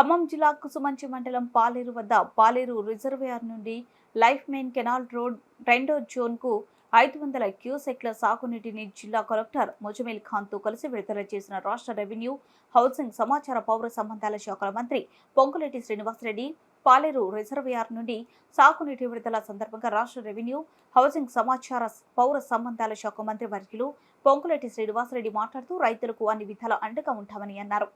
ఖమ్మం జిల్లా కుసుమంచి మండలం పాలేరు వద్ద పాలేరు రిజర్వేయర్ నుండి లైఫ్ మెయిన్ కెనాల్ రోడ్ రెండో జోన్కు ఐదు వందల క్యూసెక్ల సాగునీటిని జిల్లా కలెక్టర్ ముజమిల్ ఖాన్తో కలిసి విడుదల చేసిన రాష్ట్ర రెవెన్యూ హౌసింగ్ సమాచార పౌర సంబంధాల శాఖల మంత్రి పొంగులేటి శ్రీనివాసరెడ్డి పాలేరు రిజర్వేయర్ నుండి సాగునీటి విడుదల సందర్భంగా రాష్ట్ర రెవెన్యూ హౌసింగ్ సమాచార పౌర సంబంధాల శాఖ మంత్రి వర్యులు పొంగులేటి శ్రీనివాసరెడ్డి మాట్లాడుతూ రైతులకు అన్ని విధాల అండగా ఉంటామని అన్నారు.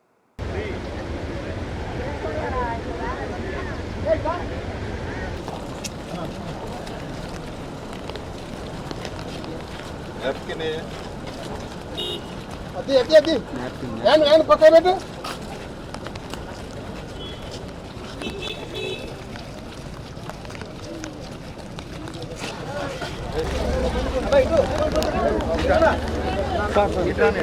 అది అది అది ఏం ఏం పక్కన పెట్టు ఇట్రానే ఇట్రానే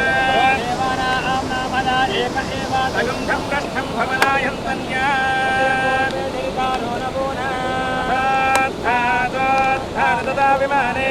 కొట్టండి అన్న. గాయలున్నంత వరకు కొట్టండి.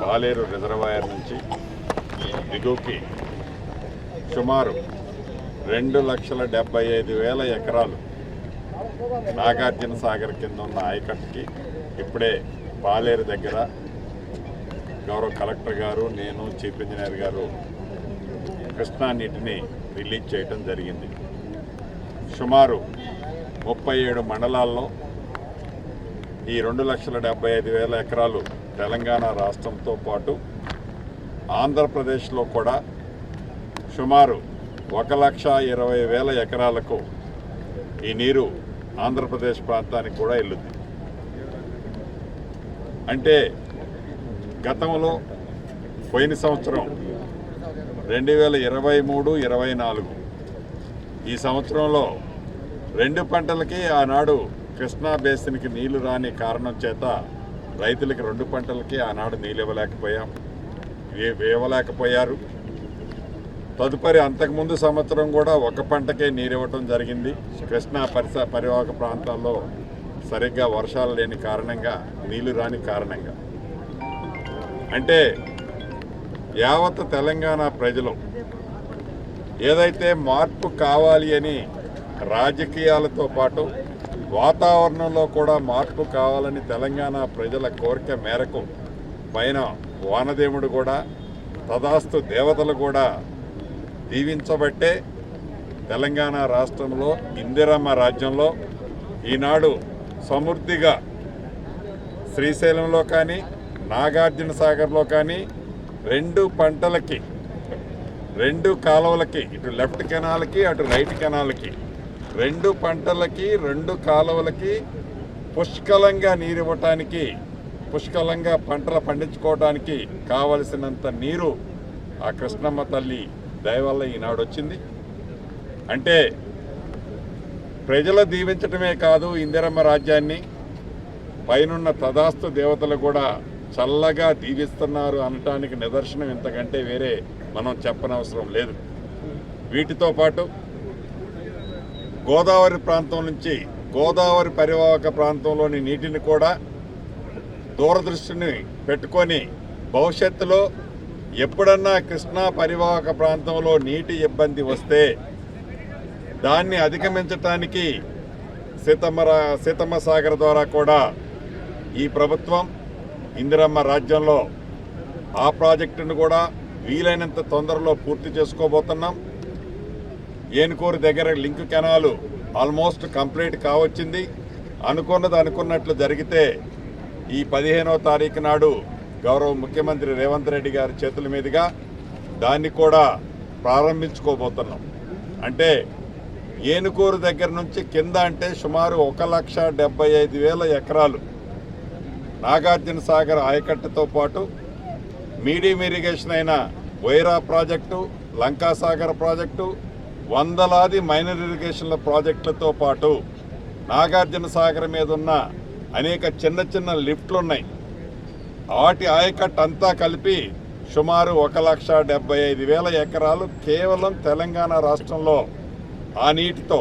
పాలేరు రిజర్వాయర్ నుంచి దిగువకి సుమారు రెండు లక్షల డెబ్బై ఐదు వేల ఎకరాలు నాగార్జున సాగర్ కింద ఉన్న ఆయకట్టుకి ఇప్పుడే పాలేరు దగ్గర గౌరవ కలెక్టర్ గారు నేను చీఫ్ ఇంజనీర్ గారు కృష్ణా నీటిని రిలీజ్ చేయడం జరిగింది. సుమారు ముప్పై ఏడు మండలాల్లో ఈ రెండు లక్షల డెబ్బై ఐదు వేల ఎకరాలు తెలంగాణ రాష్ట్రంతో పాటు ఆంధ్రప్రదేశ్లో కూడా సుమారు ఒక లక్ష ఇరవై వేల ఎకరాలకు ఈ నీరు ఆంధ్రప్రదేశ్ ప్రాంతానికి కూడా వెళ్ళుద్ది అంటే గతంలో పోయిన సంవత్సరం రెండు వేల ఇరవై మూడు ఇరవై నాలుగు. ఈ సంవత్సరంలో రెండు పంటలకి ఆనాడు కృష్ణా బేసిన్కి నీళ్ళు రాని కారణం చేత రైతులకి రెండు పంటలకి ఆనాడు నీళ్ళు ఇవ్వలేకపోయాం వే ఇవ్వలేకపోయారు తదుపరి అంతకుముందు సంవత్సరం కూడా ఒక పంటకే నీరు ఇవ్వటం జరిగింది. కృష్ణా పరిస పరివాహక ప్రాంతాల్లో సరిగ్గా వర్షాలు లేని కారణంగా నీళ్ళు రాని కారణంగా. అంటే యావత్ తెలంగాణ ప్రజలు ఏదైతే మార్పు కావాలి అని రాజకీయాలతో పాటు వాతావరణంలో కూడా మార్పు కావాలని తెలంగాణ ప్రజల కోరిక మేరకు పైన వానదేవుడు కూడా తదాస్తు దేవతలు కూడా దీవించబట్టే తెలంగాణ రాష్ట్రంలో ఇందిరమ్మ రాజ్యంలో ఈనాడు సమృద్ధిగా శ్రీశైలంలో కానీ నాగార్జున సాగర్లో కానీ రెండు పంటలకి రెండు కాలువలకి ఇటు లెఫ్ట్ కెనాల్కి అటు రైట్ కెనాల్కి రెండు పంటలకి రెండు కాలువలకి పుష్కలంగా నీరు ఇవ్వటానికి పుష్కలంగా పంటలు పండించుకోవడానికి కావలసినంత నీరు ఆ కృష్ణమ్మ తల్లి దయవల్ల ఈనాడు వచ్చింది. అంటే ప్రజలు దీవించటమే కాదు ఇందిరమ్మ రాజ్యాన్ని పైనున్న తదాస్తు దేవతలు కూడా చల్లగా దీవిస్తున్నారు అనటానికి నిదర్శనం ఇంతకంటే వేరే మనం చెప్పనవసరం లేదు. వీటితో పాటు గోదావరి ప్రాంతం నుంచి గోదావరి పరివాహక ప్రాంతంలోని నీటిని కూడా దూరదృష్టిని పెట్టుకొని భవిష్యత్తులో ఎప్పుడన్నా కృష్ణా పరివాహక ప్రాంతంలో నీటి ఇబ్బంది వస్తే దాన్ని అధిగమించటానికి సీతమ్మ సీతమ్మ సాగర్ ద్వారా కూడా ఈ ప్రభుత్వం ఇందిరమ్మ రాజ్యంలో ఆ ప్రాజెక్టును కూడా వీలైనంత తొందరలో పూర్తి చేసుకోబోతున్నాం. ఏనుకూరు దగ్గర లింక్ కెనాలు ఆల్మోస్ట్ కంప్లీట్ కావచ్చింది. అనుకున్నది అనుకున్నట్లు జరిగితే ఈ పదిహేనవ తారీఖు నాడు గౌరవ ముఖ్యమంత్రి రేవంత్ రెడ్డి గారి చేతుల మీదుగా దాన్ని కూడా ప్రారంభించుకోబోతున్నాం. అంటే ఏనుకూరు దగ్గర నుంచి కింద అంటే సుమారు ఒక లక్ష డెబ్బై ఐదు వేల ఎకరాలు నాగార్జున సాగర్ ఆయకట్టుతో పాటు మీడియం ఇరిగేషన్ అయిన వైరా ప్రాజెక్టు లంకాసాగర్ ప్రాజెక్టు వందలాది మైనర్ ఇరిగేషన్ల ప్రాజెక్టులతో పాటు నాగార్జున సాగర్ మీద ఉన్న అనేక చిన్న చిన్న లిఫ్ట్లు ఉన్నాయి వాటి ఆయకట్ అంతా కలిపి సుమారు ఒక లక్ష డెబ్బై ఐదు వేల ఎకరాలు కేవలం తెలంగాణ రాష్ట్రంలో ఆ నీటితో